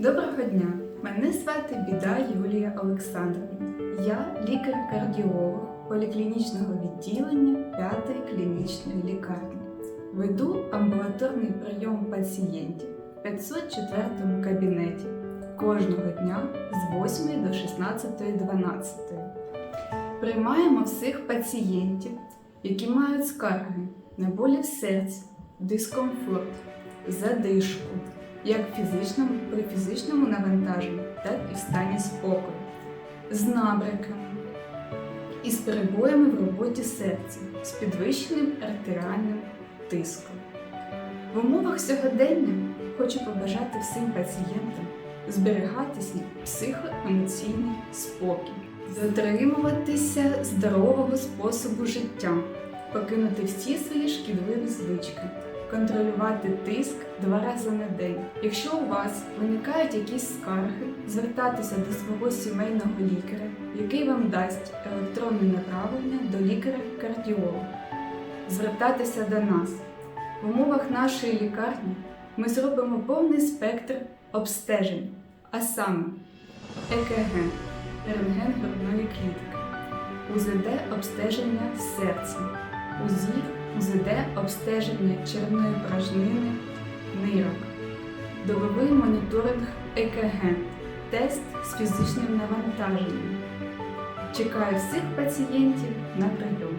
Доброго дня! Мене звати Біда Юлія Олександровна. Я лікар-кардіолог поліклінічного відділення 5-ї клінічної лікарні. Веду амбулаторний прийом пацієнтів в 504 кабінеті кожного дня з 8 до 16.12. Приймаємо всіх пацієнтів, які мають скарги на болі в серці, дискомфорт, задишку, як фізичному, при фізичному навантаженні, так і в стані спокою, з набряками і з перебоями в роботі серця, з підвищеним артеріальним тиском. В умовах сьогодення хочу побажати всім пацієнтам зберігати свій психоемоційний спокій, дотримуватися здорового способу життя, покинути всі свої шкідливі звички, контролювати тиск два рази на день. Якщо у вас виникають якісь скарги, звертатися до свого сімейного лікаря, який вам дасть електронне направлення до лікаря-кардіолога, звертатися до нас. В умовах нашої лікарні ми зробимо повний спектр обстежень, а саме ЕКГ, рентген грудної клітки, УЗД обстеження серця, УЗІ, УЗД обстеження червної порожнини, нирок, добовий моніторинг ЕКГ, тест з фізичним навантаженням. Чекаю всіх пацієнтів на прийом.